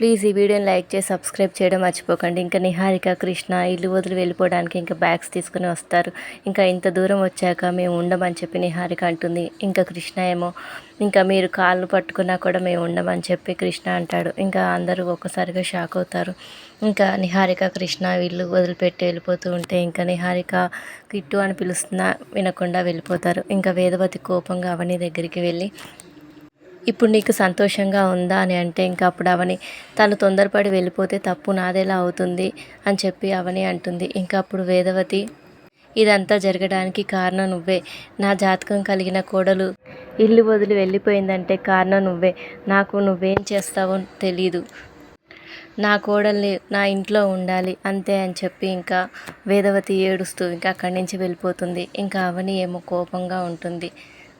Please ఈ వీడియోని like చేసి సబ్స్క్రైబ్ చేయడం మర్చిపోకండి. ఇంకా నిహారిక కృష్ణ ఇల్లు వదిలి వెళ్ళిపోవడానికి ఇంకా బ్యాగ్స్ తీసుకుని వస్తారు. ఇంకా ఇంత దూరం వచ్చాక మేము ఉండమని చెప్పి నిహారిక అంటుంది. ఇంకా కృష్ణ ఏమో ఇంకా మీరు కాళ్ళు పట్టుకున్నా కూడా మేము ఉండమని చెప్పి కృష్ణ అంటాడు. ఇంకా అందరూ ఒక్కసారిగా షాక్ అవుతారు. ఇంకా నిహారిక కృష్ణ వీళ్ళు వదిలిపెట్టి వెళ్ళిపోతూ ఉంటే ఇంకా నిహారిక కిట్టు అని పిలుస్తున్నా వినకుండా వెళ్ళిపోతారు. ఇంకా వేదవతి కోపంగా అవని దగ్గరికి వెళ్ళి ఇప్పుడు నీకు సంతోషంగా ఉందా అని అంటే ఇంకా అప్పుడు అవని తను తొందరపడి వెళ్ళిపోతే తప్పు నాదేలా అవుతుంది అని చెప్పి అవని అంటుంది. ఇంకా అప్పుడు వేదవతి ఇదంతా జరగడానికి కారణం నువ్వే. నా జాతకం కలిగిన కోడలు ఇల్లు వదిలి వెళ్ళిపోయిందంటే కారణం నువ్వే. నాకు నువ్వేం చేస్తావో తెలీదు. నా కోడల్ని నా ఇంట్లో ఉండాలి అంతే అని చెప్పి ఇంకా వేదవతి ఏడుస్తూ ఇంకా అక్కడి నుంచి వెళ్ళిపోతుంది. ఇంకా అవని ఏమో కోపంగా ఉంటుంది.